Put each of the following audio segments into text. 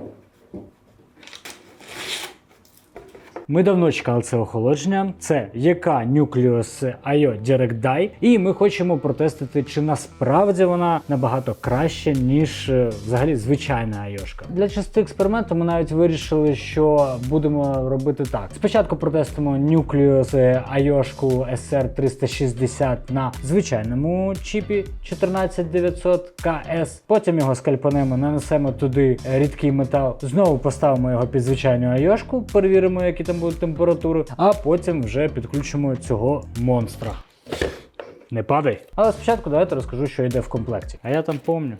you. Ми давно чекали це охолодження. Це ЄК Nucleus IO Direct Die, і ми хочемо протестити, чи насправді вона набагато краще, ніж е, взагалі звичайна айошка. Для частини експерименту ми навіть вирішили, що будемо робити так. Спочатку протестимо Nucleus айошку SR360 на звичайному чіпі 14900 KS. Потім його скальпанемо, нанесемо туди рідкий метал. Знову поставимо його під звичайну айошку, перевіримо, які там будуть температури, а потім вже підключимо цього монстра. Не падай. Але спочатку давайте розкажу, що йде в комплекті. А я там помню.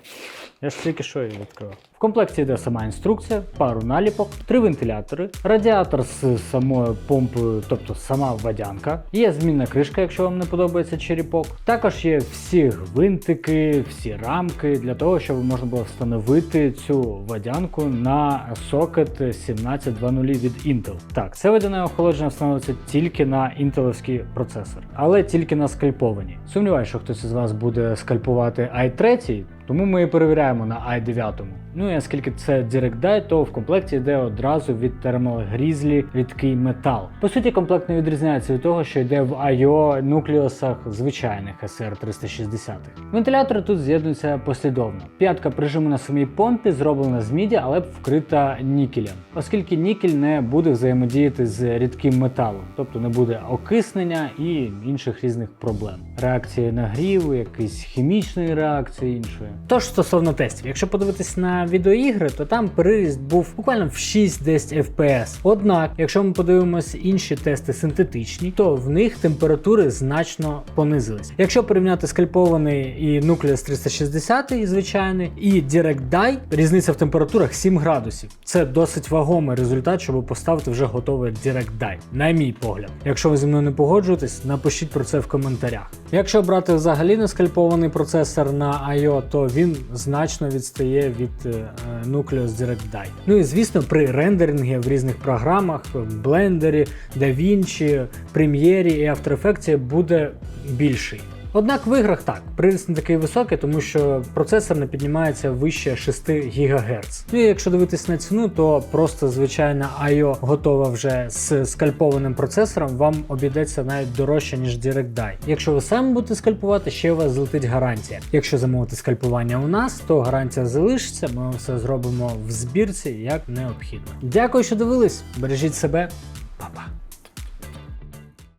Я ж тільки що її відкривав. В комплекті йде сама інструкція, пару наліпок, три вентилятори, радіатор з самою помпою, тобто сама водянка. Є змінна кришка, якщо вам не подобається черепок. Також є всі гвинтики, всі рамки для того, щоб можна було встановити цю водянку на сокет 1720 від Intel. Так, це водяне охолодження встановиться тільки на інтеловський процесор, але тільки на скальповані. Сумніваюся, що хтось із вас буде скальпувати i3, тому ми перевіряємо на i9. Ну і оскільки це Direct Die, то в комплекті йде одразу від Thermal Grizzly рідкий метал. По суті, комплект не відрізняється від того, що йде в IO нуклеусах звичайних SR360. Вентилятори тут з'єднуються послідовно. П'ятка прижиму на самій помпі зроблена з міді, але вкрита нікелем, оскільки нікель не буде взаємодіяти з рідким металом, тобто не буде окиснення і інших різних проблем. Реакції нагріву, якісь хімічної реакції іншої. Тож стосовно тестів, якщо подивитись на відеоігри, то там переріст був буквально в 6-10 FPS. Однак, якщо ми подивимось інші тести синтетичні, то в них температури значно понизились. Якщо порівняти скальпований і Nucleus 360 і звичайний, і Direct Die, різниця в температурах 7 градусів. Це досить вагомий результат, щоб поставити вже готовий Direct Die, на мій погляд. Якщо ви зі мною не погоджуєтесь, напишіть про це в коментарях. Якщо брати взагалі не скальпований процесор на I.O., то він значно відстає від Nucleus Direct Die. Ну і звісно, при рендерингі в різних програмах, в Blender, DaVinci, Premiere і After Effects буде більший. Однак в іграх так, приріст не такий високий, тому що процесор не піднімається вище 6 ГГц. Ну і якщо дивитись на ціну, то просто звичайна I.O. готова вже з скальпованим процесором, вам обійдеться навіть дорожче, ніж Direct Die. Якщо ви самі будете скальпувати, ще у вас злетить гарантія. Якщо замовити скальпування у нас, то гарантія залишиться, ми все зробимо в збірці як необхідно. Дякую, що дивились, бережіть себе, Па-па.